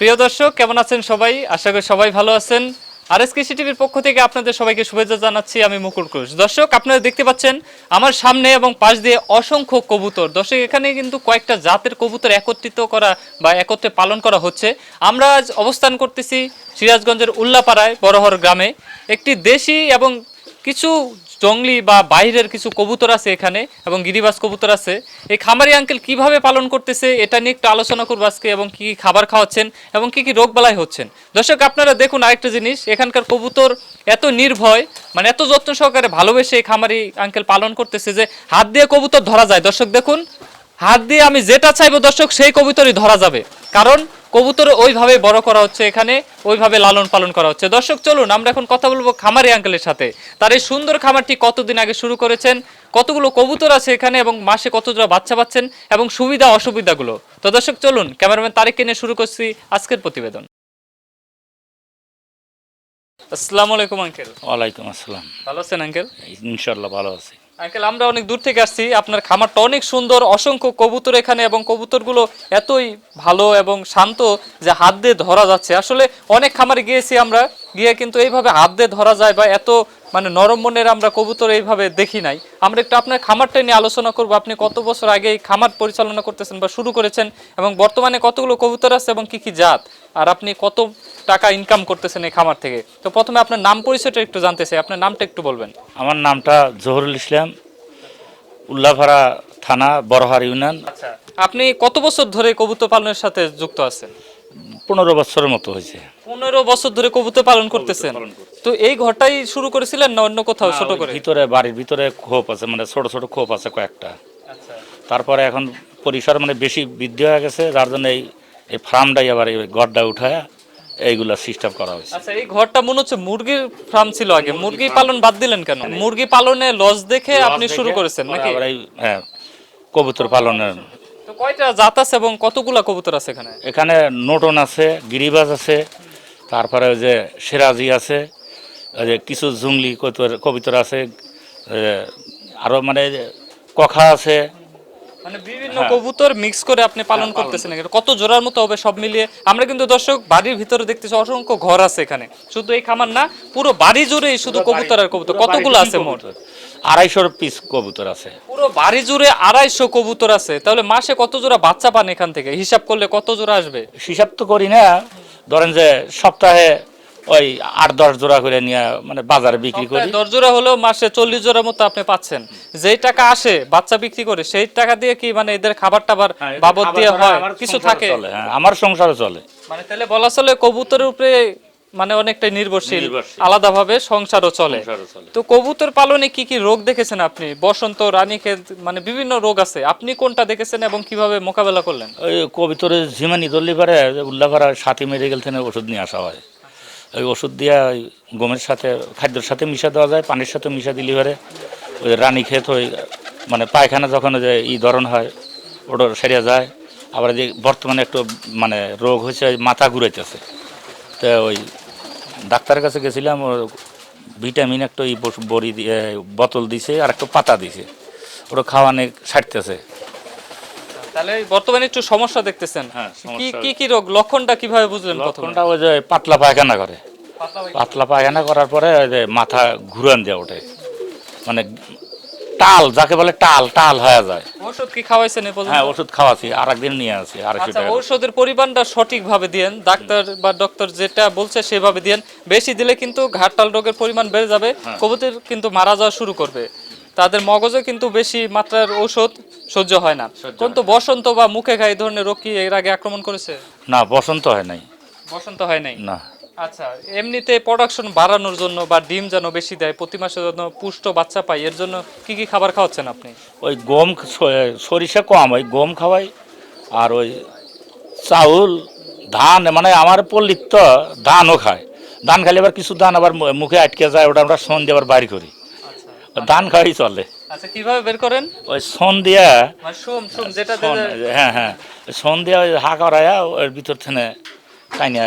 প্রিয় দর্শক, কেমন আছেন সবাই? আশা করি সবাই ভালো আছেন। আর এস কৃষি টিভির পক্ষ থেকে আপনাদের সবাইকে শুভেচ্ছা জানাচ্ছি, আমি মুকুল ঘোষ। দর্শক, আপনারা দেখতে পাচ্ছেন, আমার সামনে এবং পাশ দিয়ে অসংখ্য কবুতর। দর্শক, এখানে কিন্তু কয়েকটা জাতের কবুতর একত্রিত করা বা একত্রে পালন করা হচ্ছে। আমরা আজ অবস্থান করতেছি সিরাজগঞ্জের উল্লাপাড়ায় বড়হর গ্রামে। একটি দেশি এবং কিছু জঙ্গলি বা বাইরের কিছু কবুতর আছে এখানে এবং গিরিবাস কবুতর আছে। এই খামারি আঙ্কেল কীভাবে পালন করতেছে এটা নিয়ে একটু আলোচনা করব আজকে এবং কি কি খাবার খাওয়াচ্ছেন এবং কি কি রোগ বালাই হচ্ছেন। দর্শক, আপনারা দেখুন আরেকটা জিনিস, এখানকার কবুতর এত নির্ভয় মানে এত যত্ন সহকারে ভালোবেসে এই খামারি আঙ্কেল পালন করতেছে যে হাত দিয়ে কবুতর ধরা যায়। দর্শক, দেখুন, হাত দিয়ে আমি যেটা চাইব দর্শক, সেই কবুতরই ধরা যাবে। কারণ কবুতর ওইভাবে বড় করা হচ্ছে এখানে ওইভাবে লালন পালন করা হচ্ছে। দর্শক চলুন আমরা এখন কথা বলব খামারি আঙ্কেলের সাথে। তার এই সুন্দর খামারটি কতদিন আগে শুরু করেছেন কতগুলো কবুতর আছে এখানে এবং মাসে কতটা বাচ্চা পাচ্ছেন এবং সুবিধা অসুবিধাগুলো? তো দর্শক চলুন ক্যামেরাম্যান তারিখকে নিয়ে শুরু করছি আজকের প্রতিবেদন। আসসালামু আলাইকুম আঙ্কেল। ওয়ালাইকুম আসসালাম। ভালো আছেন আঙ্কেল? ইনশাল্লাহ ভালো আছি। আঙ্কেল, আমরা অনেক দূর থেকে আসছি। আপনার খামারটা অনেক সুন্দর, অসংখ্য কবুতর এখানে এবং কবুতরগুলো এতই ভালো এবং শান্ত যে হাত দিয়ে ধরা যাচ্ছে। আসলে অনেক খামারে গিয়েছি আমরা, গিয়ে কিন্তু এইভাবে হাত দিয়ে ধরা যায় বা এত মানে নরম মনের আমরা কবুতর এইভাবে দেখি নাই। আমরা একটু আপনার খামারটা নিয়ে আলোচনা করব। আপনি কত বছর আগে এই খামার পরিচালনা করতেছেন বা শুরু করেছেন এবং বর্তমানে কতগুলো কবুতর আছে এবং কি কি জাত? আর আপনি কত টাকা ইনকাম করতেছেন এই খামার থেকে। তো প্রথমে আপনার নাম পরিচয়টা একটু জানতে চাই আপনার নামটা একটু বলবেন। আমার নামটা জহুরুল ইসলাম উল্লাপাড়া থানা বড়হার ইউনিয়ন। আচ্ছা আপনি কত বছর ধরে কবুতর পালনের সাথে যুক্ত আছেন? পনেরো বছরের মতো হয়েছে। পনেরো বছর ধরে কবুতর পালন করতেছেন। তো এই ঘরটাই শুরু করেছিলেন না অন্য কোথাও ছোট করে? ভিতরে বাড়ির ভিতরে খোপ আছে মানে ছোট ছোট খোপ আছে কয়েকটা। আচ্ছা। তারপরে এখন পরিসর মানে বেশি বৃদ্ধি হয়ে গেছে যার জন্য এই এই ফার্মটাই আবার এই গড়টা উঠায় এইগুলা সিস্টেম করা হয়েছে। আচ্ছা এই ঘরটা মনে হচ্ছে মুরগির ফার্ম ছিল আগে। মুরগি পালন বাদ দিলেন কেন? মুরগি পালনে লস দেখে আপনি শুরু করেছেন নাকি? হ্যাঁ কবুতর পালনের। তো কয়টা জাত আছে এবং কতগুলা কবুতর আছে এখানে? এখানে নোটন আছে গিরিবাজ আছে তারপরে ওই যে সেরাজি আছে ওই যে কিছু জুংলি কবুতর কবিতর আছে আরও মানে কখা আছে মানে বিভিন্ন কবুতর মিক্স করে আপনি পালন করতেছেন কত জোড়ার মতো হবে সব মিলিয়ে? আমরা কিন্তু দর্শক বাড়ির ভিতরে দেখতেছি অসংখ্য ঘর আছে এখানে। শুধু এই খামার না পুরো বাড়ি জুড়েই শুধু কবুতর আর কবুতর। কতগুলো আছে মোট? আড়াইশোর পিস কবুতর আছে। পুরো বাড়ি জুড়ে আড়াইশো কবুতর আছে। তাহলে মাসে কত জোড়া বাচ্চা পান এখান থেকে? হিসাব করলে কত জোড়া আসবে? হিসাব তো করি না। ধরেন যে সপ্তাহে ওই আট দশ জোড়া করে নিয়ে মানে বাজারে বিক্রি করি। দশ জোড়া হলেও মাসে চল্লিশ জোড়ার মতো আপনি পাচ্ছেন। যেই টাকা আসে বাচ্চা বিক্রি করে সেই টাকা দিয়ে কি মানে এদের খাবার টাবার হ্যাঁ, বাবদ দিয়ে হয়? কিছু থাকে? হ্যাঁ, আমার সংসারে চলে। মানে তাহলে বলা চলে কবুতরের উপরে মানে অনেকটাই নির্ভরশীল নির্ভরশীল। আলাদাভাবে সংসারও চলে। তো কবুতর পালনে কি কি রোগ দেখেছেন আপনি? বসন্ত রানীক্ষেত মানে বিভিন্ন রোগ আছে। আপনি কোনটা দেখেছেন এবং কীভাবে মোকাবেলা করলেন? ওই কবিতরের ঝিমানি ধরলি পারে উল্লাপাড়া সাথী মেডিকেল থেকে ওষুধ নিয়ে আসা হয়। ওই ওষুধ দিয়ে ওই গমের সাথে, খাদ্যের সাথে মিশা দেওয়া যায়, পানির সাথে মিশা দিলি পারে ওই রানী ক্ষেত ওই মানে পায়খানা যখন যে ই ধরন হয়, ওটা সেরে যায়। আবার যে বর্তমানে একটু মানে রোগ হয়েছে, ওই মাথা ঘুরাইতেছে। তো ওই ডাক্তারের কাছে গেছিলাম ভিটামিন একটা ই বড়ি দিয়ে বোতল দিছে আর একটা পাতা দিছে। ওটা খাওয়ানে সারতেছে। তাহলে বর্তমানে একটু সমস্যা দেখতেছেন। হ্যাঁ, কি কি কি রোগ? লক্ষণটা কীভাবে বুঝলেন লক্ষণটা ওই যে পাতলা পায়খানা করে। পাতলা পায়খানা। করার পরে ওই যে মাথা ঘুরান দিয়ে ওঠে। মানে টাল যাকে বলে টাল টাল হয়ে যায়। ওষুধ কি খাওয়াইছেন এ পর্যন্ত? হ্যাঁ ওষুধ খাওয়াছি আর একদিন নিয়ে আসি আচ্ছা টাকা ঔষধের পরিমাণটা সঠিকভাবে দিয়েন। ডাক্তার বা ডক্টর যেটা বলছে সেভাবে দিয়েন। বেশি দিলে কিন্তু ঘাটতাল রোগের পরিমাণ বেড়ে যাবে। হ্যাঁ। কবুতর কিন্তু মারা যাওয়া শুরু করবে। তাদের মগজে কিন্তু বেশি মাত্রার ঔষধ সহ্য হয় না। কিন্তু বসন্ত বা মুখে খাই এই ধরনের রোগ কি এর আগে আক্রমণ করেছে? না বসন্ত হয় নাই। বসন্ত হয় নাই? না। আচ্ছা এমনিতে প্রোডাকশন বাড়ানোর জন্য বা ডিম যেন বেশি দেয় প্রতি মাসে যেন পুষ্ট বাচ্চা পাই এর জন্য কি কি খাবার খাওয়াচ্ছেন আপনি? ওই গম সরিষা কম ওই গম খাওয়াই আর ওই চাউল ধান মানে আমার পল্লীর তো ধানও খায়। ধান খাইলে আবার কিছু ধান আবার মুখে আটকে যায় ওটা আমরা সন দিয়ে আবার বাইর করি। ধান খাওয়াই চলে। আচ্ছা কীভাবে বের করেন? ওই সন দিয়া সোম সোম যেটা হ্যাঁ হ্যাঁ। সন ওই হা করায়া ওর ভিতর থেকে তাইনা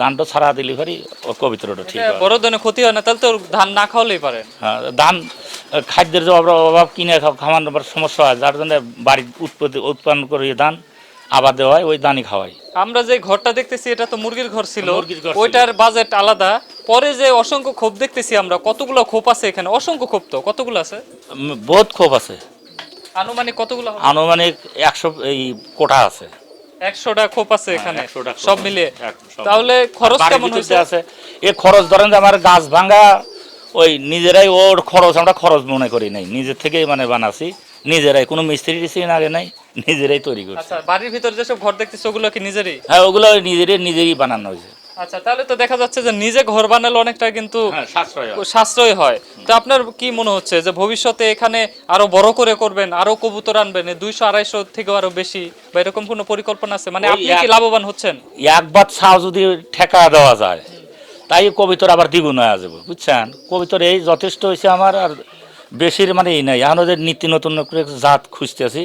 ধানটা ছাড়া দিলি পারি ও কবিত্রটা ঠিক বড় ধরনের ক্ষতি হয় না তাহলে তো ধান না খাওয়ালেই পারেন হ্যাঁ, ধান খাদ্যের যে অভাব অভাব কিনে খাওয়ানোর সমস্যা হয় যার জন্য বাড়ির উৎপত্তি উৎপন্ন করি ধান আবার দেওয়া হয় ওই দানি খাওয়াই। আমরা যে ঘরটা দেখতেছি এটা তো মুরগির ঘর ছিল। ওইটার বাজেট আলাদা। পরে যে অসংখ্য খোপ দেখতেছি আমরা কতগুলো খোপ আছে এখানে? অসংখ্য খোপ তো কতগুলো আছে? বহুত ক্ষোভ আছে। আনুমানিক কতগুলো আনুমানিক একশো এই কোঠা আছে। একশোটা খোপ আছে এখানে সব মিলিয়ে। তাহলে খরচ কেমন হয়েছে? আছে এ খরচ ধরেন যে আমার গাছ ভাঙা ওই নিজেরাই ওর খরচ আমরা খরচ মনে করি নাই। নিজের থেকেই মানে বানাছি। নিজেরাই কোনো মিস্ত্রি টিস্ত্রি আগে নাই নিজেরাই তৈরি করছি। আচ্ছা বাড়ির ভিতর যেসব ঘর দেখতেছি ওগুলো কি নিজেরই? হ্যাঁ ওগুলো নিজেরই নিজেরই বানানো হয়েছে। আচ্ছা তাহলে তো দেখা যাচ্ছে যে নিজে ঘর বানালে অনেকটা কিন্তু হ্যাঁ সাশ্রয় হয়। তো আপনার কি মনে হচ্ছে যে ভবিষ্যতে এখানে আরও বড় করে করবেন আরও কবুতর আনবেন দুইশো আড়াইশো থেকে আরও বেশি বা এরকম কোনো পরিকল্পনা আছে? মানে আপনি কি লাভবান হচ্ছেন? একবার ছাও যদি ঠেকা দেওয়া যায় তাই কবিতর আবার দ্বিগুণ হয়ে যাবে বুঝছেন? কবিতর এই যথেষ্ট হয়েছে আমার আর বেশির মানে এই নাই। এখন ওদের নীতি নতুন করে জাত খুঁজতেছি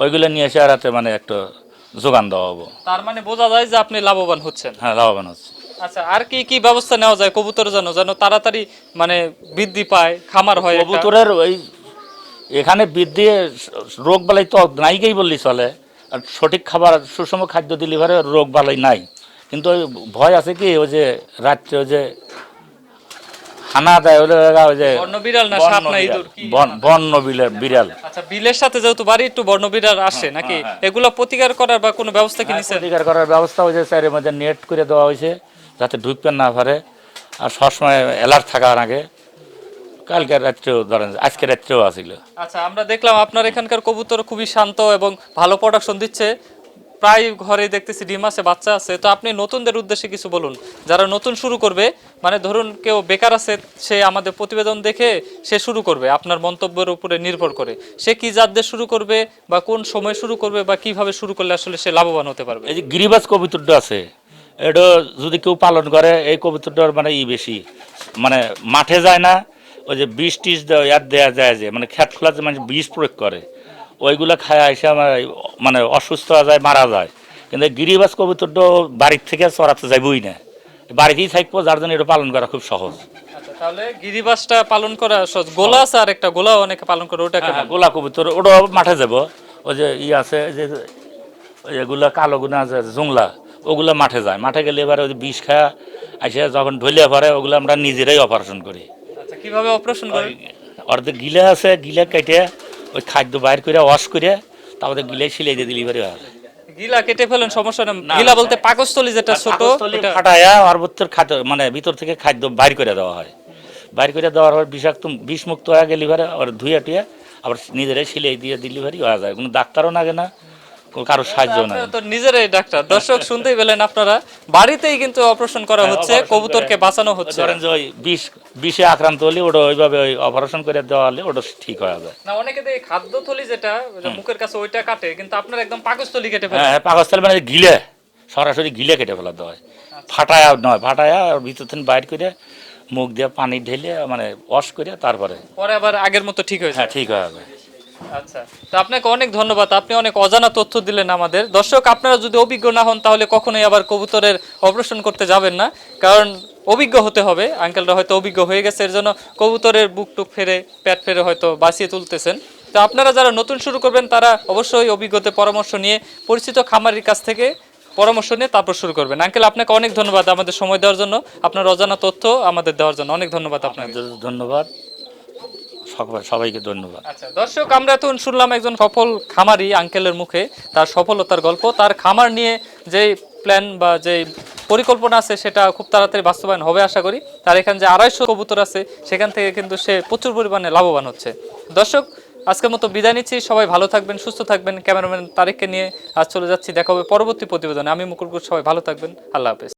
ওইগুলো নিয়ে এসে আর মানে একটা যোগান দেওয়া হব। তার মানে বোঝা যায় যে আপনি লাভবান হচ্ছেন। হ্যাঁ লাভবান হচ্ছে। আচ্ছা আর কি কি ব্যবস্থা নেওয়া যায় কবুতর যেন যেন তাড়াতাড়ি মানে বৃদ্ধি পায় খামার হয় কবুতরের ওই এখানে বৃদ্ধি রোগ বালাই তো নাইকেই বললি চলে। আর সঠিক খাবার সুষম খাদ্য দিলে পরে রোগ বালাই নাই। কিন্তু ওই ভয় আছে কি ওই যে রাত্রে ওই যে হানা দেয় ওই ওই যে বন্য বিড়াল না সাপ না ইঁদুর? কি বন্য বিড়াল বিড়াল। আচ্ছা বিলের সাথে যেহেতু বাড়ি একটু বর্ণবিড়াল আসে নাকি? হ্যাঁ, এগুলো প্রতিকার করার বা কোনো ব্যবস্থা কি প্রতিকার করার ব্যবস্থা হয়েছে স্যারের মধ্যে নেট করে দেওয়া হয়েছে যাতে ঢুকতে না পারে। আর সবসময় অ্যালার্ট থাকার আগে। কালকে রাত্রেও ধরেন আজকে রাত্রেও আসিল। আচ্ছা আমরা দেখলাম আপনার এখানকার কবুতর খুবই শান্ত এবং ভালো প্রোডাকশন দিচ্ছে। প্রায় ঘরে দেখতেছি, ডিম আছে, বাচ্চা আছে। তো আপনি নতুনদের উদ্দেশ্যে কিছু বলুন। যারা নতুন শুরু করবে মানে ধরুন কেউ বেকার আছে, সে আমাদের প্রতিবেদন দেখে সে শুরু করবে, আপনার মন্তব্যের উপরে নির্ভর করে। সে কি জাত দিয়ে শুরু করবে, বা কোন সময় শুরু করবে, বা কীভাবে শুরু করলে আসলে সে লাভবান হতে পারবে? এই যে গিরিবাজ কবিতরটা আছে, এটা যদি কেউ পালন করে, এই কবিতরটার মানে ই বেশি। মানে মাঠে যায় না, ওই যে বিষ টিস দেওয়া দেওয়া যায় যে মানে খেত খোলাতে মানে বিষ প্রয়োগ করে। ওইগুলো খায় এসে আমার মানে অসুস্থ হয়ে যায় মারা যায়। কিন্তু এই গিরিবাজ কবিতরটা বাড়ির থেকে চড়াতে যাইবই না। বাড়িতেই থাকব যার জন্য এটা পালন করা খুব সহজ। আচ্ছা তাহলে গিরিবাসটা পালন করা সহজ। গোলা আছে আর একটা গোলা অনেকে পালন করে ওটা হ্যাঁ, গোলা কবুতর ওটা মাঠে যাব। ওই যে ই আছে যে যেগুলো কালো গুনা আছে জুংলা ওগুলো মাঠে যায়। মাঠে গেলে এবারে ওই বিষ খায়া আসে যখন ঢলিয়া পরে ওগুলো আমরা নিজেরাই অপারেশন করি। আচ্ছা কীভাবে অপারেশন করে অর্ধেক গিলা আছে গিলা কেটে ওই খাদ্য বাইর করে ওয়াশ করে তারপরে গিলে সিলাই দিয়ে ডেলিভারি হয়। গিলা কেটে ফেলেন সমস্যা না, গিলা বলতে পাকস্থলী যেটা ছোট এটা ফাটায়া ওর ভিতর খাদ্য মানে ভিতর থেকে খাদ্য বাইর করে দেওয়া হয়। বাইর করে দেওয়ার পর বিষাক্ত বিষমুক্ত হয়ে গেলিভারে আবার ধুয়ে টুয়ে আবার নিজেরাই সিলাই দিয়ে ডেলিভারি হয়ে যায়। কোনো ডাক্তারও লাগে না কারোর সাহায্য না তো নিজেরাই ডাক্তার। দর্শক শুনতেই পেলেন আপনারা। বাড়িতেই কিন্তু অপারেশন করা হচ্ছে হ্যাঁ, কবুতরকে বাঁচানো হচ্ছে। ধরেন যে ওই বিষ বিষে আক্রান্ত হলে ওটা ওইভাবে ওই অপারেশন করে দেওয়া হলে ওটা ঠিক হয়ে যায় না অনেকে দেখি খাদ্য থলি যেটা মুখের কাছে ওইটা কাটে কিন্তু আপনার একদম পাকস্থলী কেটে ফেলে। হ্যাঁ পাকস্থল মানে গিলে সরাসরি গিলে কেটে ফেলাতে হয়। ফাটায়া নয় ফাটায়া ভিতর থেকে বাইর করে মুখ দিয়ে পানি ঢেলে মানে ওয়াশ করে তারপরে। পরে আবার আগের মতো ঠিক হয়েছে হ্যাঁ ঠিক হয়ে যাবে। আচ্ছা। তো আপনাকে অনেক ধন্যবাদ। আপনি অনেক অজানা তথ্য দিলেন আমাদের। দর্শক, আপনারা যদি অভিজ্ঞ না হন, তাহলে কখনোই আবার কবুতরের অপারেশন করতে যাবেন না। কারণ অভিজ্ঞ হতে হবে। আঙ্কেলরা হয়তো অভিজ্ঞ হয়ে গেছে। এর জন্য কবুতরের বুক টুক ফেরে পেট ফেরে হয়তো বাঁচিয়ে তুলতেছেন। তো আপনারা যারা নতুন শুরু করবেন, তারা অবশ্যই অভিজ্ঞদের পরামর্শ নিয়ে, পরিচিত খামারির কাছ থেকে পরামর্শ নিয়ে তারপর শুরু করবেন। আঙ্কেল আপনাকে অনেক ধন্যবাদ আমাদের সময় দেওয়ার জন্য। আপনার অজানা তথ্য আমাদের দেওয়ার জন্য। অনেক ধন্যবাদ আপনাকে। ধন্যবাদ। সবাইকে ধন্যবাদ। আচ্ছা দর্শক, আমরা এখন শুনলাম একজন সফল খামারি আঙ্কেলের মুখে, তার সফলতার গল্প। তার খামার নিয়ে যে প্ল্যান বা যে পরিকল্পনা আছে, সেটা খুব তাড়াতাড়ি বাস্তবায়ন হবে আশা করি। তার এখানে যে আড়াইশো কবুতর আছে, সেখান থেকে কিন্তু সে প্রচুর পরিমাণে লাভবান হচ্ছে। দর্শক, আজকের মতো বিদায় নিচ্ছি। সবাই ভালো থাকবেন, সুস্থ থাকবেন। ক্যামেরাম্যান তারিখকে নিয়ে আজ চলে যাচ্ছি, দেখা হবে পরবর্তী প্রতিবেদনে। আমি মুকুল সবাই ভালো থাকবেন। আল্লাহ হাফেজ।